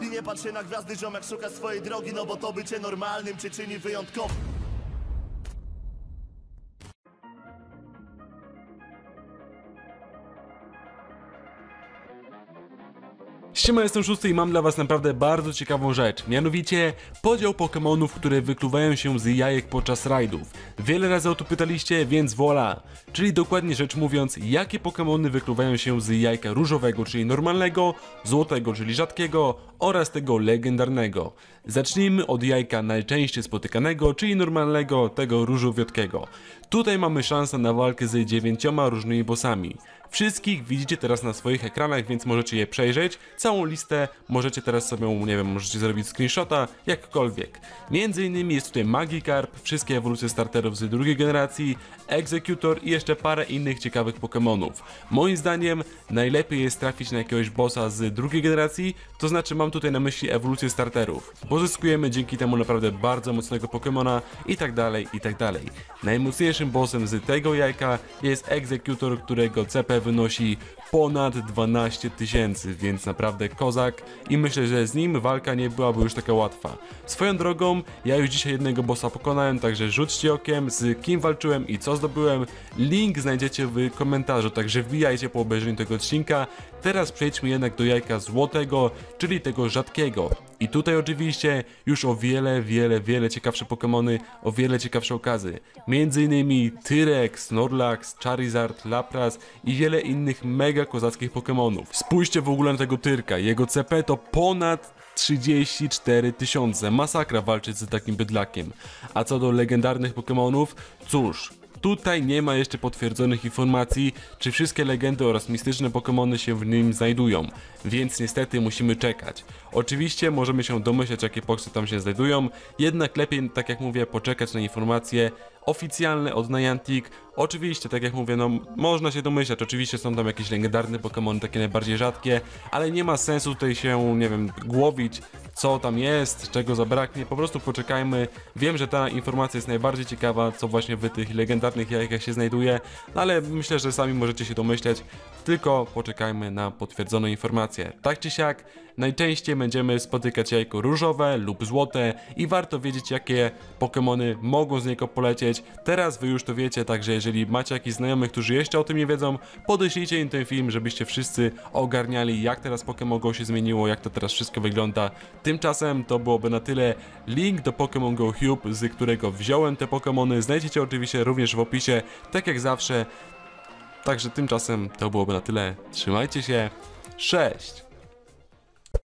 I nie patrz się na gwiazdy, ziomek szuka swojej drogi No bo to bycie normalnym cię czyni wyjątkowym Siema, jestem Szósty i mam dla was naprawdę bardzo ciekawą rzecz. Mianowicie podział Pokémonów, które wykluwają się z jajek podczas rajdów. Wiele razy o to pytaliście, więc voilà. Czyli dokładnie rzecz mówiąc, jakie Pokémony wykluwają się z jajka różowego, czyli normalnego, złotego, czyli rzadkiego oraz tego legendarnego. Zacznijmy od jajka najczęściej spotykanego, czyli normalnego, tego różowiotkiego. Tutaj mamy szansę na walkę z dziewięcioma różnymi bossami. Wszystkich widzicie teraz na swoich ekranach, więc możecie je przejrzeć. Całą listę możecie teraz sobie, nie wiem, możecie zrobić screenshota, jakkolwiek. Między innymi jest tutaj Magikarp, wszystkie ewolucje starterów z drugiej generacji, Executor i jeszcze parę innych ciekawych Pokémonów. Moim zdaniem najlepiej jest trafić na jakiegoś bossa z drugiej generacji, to znaczy mam tutaj na myśli ewolucję starterów. Pozyskujemy dzięki temu naprawdę bardzo mocnego Pokémona i tak dalej, i tak dalej. Najmocniejszym bossem z tego jajka jest Executor, którego CP wynosi ponad 12 tysięcy, więc naprawdę kozak i myślę, że z nim walka nie byłaby już taka łatwa. Swoją drogą, ja już dzisiaj jednego bossa pokonałem, także rzućcie okiem z kim walczyłem i co zdobyłem. Link znajdziecie w komentarzu, także wbijajcie po obejrzeniu tego odcinka. Teraz przejdźmy jednak do jajka złotego, czyli tego rzadkiego. I tutaj oczywiście już o wiele, wiele, wiele ciekawsze Pokémony, o wiele ciekawsze okazy. Między innymi Tyrex, Snorlax, Charizard, Lapras i wiele innych mega kozackich Pokémonów. Spójrzcie w ogóle na tego Tyrka, jego CP to ponad 34 tysiące. Masakra walczyć z takim bydlakiem. A co do legendarnych Pokémonów, cóż, Tutaj nie ma jeszcze potwierdzonych informacji, czy wszystkie legendy oraz mistyczne Pokémony się w nim znajdują, więc niestety musimy czekać. Oczywiście możemy się domyślać, jakie poksy tam się znajdują, jednak lepiej, tak jak mówię, poczekać na informacje oficjalne od Niantic. Oczywiście, tak jak mówię, no można się domyślać, oczywiście są tam jakieś legendarne Pokémony, takie najbardziej rzadkie, ale nie ma sensu tutaj się, nie wiem, głowić, co tam jest, czego zabraknie, po prostu poczekajmy. Wiem, że ta informacja jest najbardziej ciekawa, co właśnie w tych legendarnych jajkach się znajduje, no ale myślę, że sami możecie się domyśleć, tylko poczekajmy na potwierdzone informacje. Tak czy siak, najczęściej będziemy spotykać jajko różowe lub złote i warto wiedzieć, jakie Pokémony mogą z niego polecieć. Teraz wy już to wiecie, także jeżeli macie jakichś znajomych, którzy jeszcze o tym nie wiedzą, podeślijcie im ten film, żebyście wszyscy ogarniali, jak teraz Pokémon Go się zmieniło, jak to teraz wszystko wygląda. Tymczasem to byłoby na tyle. Link do Pokémon Go Hube, z którego wziąłem te Pokémony, znajdziecie oczywiście również w opisie, tak jak zawsze. Także tymczasem to byłoby na tyle. Trzymajcie się. Cześć!